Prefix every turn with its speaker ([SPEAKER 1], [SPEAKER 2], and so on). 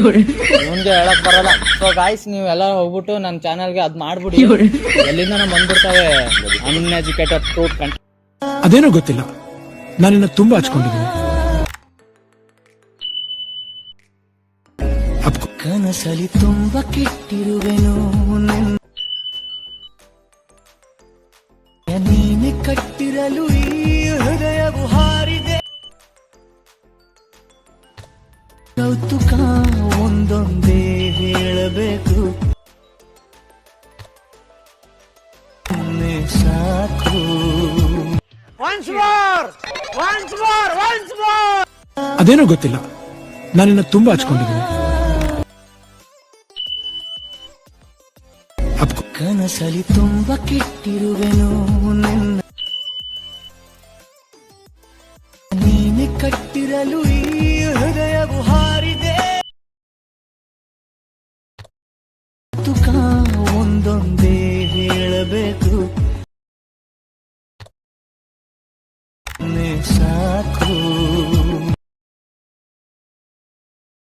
[SPEAKER 1] ಮುಂದೆ ಹೇಳಕ್ ಬರಲ್ಲ. ಸೊ ಗಾಯ್ಸ್ ನೀವು ಎಲ್ಲ ಹೋಗ್ಬಿಟ್ಟು ನನ್ನ ಚಾನಲ್ಗೆ ಅದ್ ಮಾಡ್ಬಿಡಿ. ಎಲ್ಲಿಂದ ನಮ್ ಬಂದ್ಬಿಡ್ತವೆ ಅನ್ಎಜುಕೇಟೆಡ್ ಫ್ರೂಟ್ ಕಂಟ್
[SPEAKER 2] ಅದೇನೋ ಗೊತ್ತಿಲ್ಲ. ನಾನಿನ್ನ ತುಂಬಾ ಹಚ್ಕೊಂಡಿದ್ದೀನಿ. ಅಪ್ಕೋ
[SPEAKER 3] ಕನಸಲಿ ತುಂಬ ಕೆಟ್ಟಿರುವೆನು. ನೀನೆ ಕಟ್ಟಿರಲು ಈ ಹೃದಯವು ಹಾರಿದೆ. ಕೌತುಕ ಒಂದೊಂದೇ ಹೇಳಬೇಕು. ಸಾಕು.
[SPEAKER 2] ಅದೇನೋ ಗೊತ್ತಿಲ್ಲ. ನಾನಿನ್ನ ತುಂಬಾ ಹಚ್ಕೊಂಡಿದ್ದೀನಿ. ಅಪ್ಕೋ
[SPEAKER 3] ಕನಸಲಿ ತುಂಬ ಕೆಟ್ಟಿರುವೆನು ನನ್ನ. ನೀನೆ ಕಟ್ಟಿರಲು ಈ ಹೃದಯವು ತುಕ ಒಂದೊಂದೇ ಹೇಳಬೇಕು.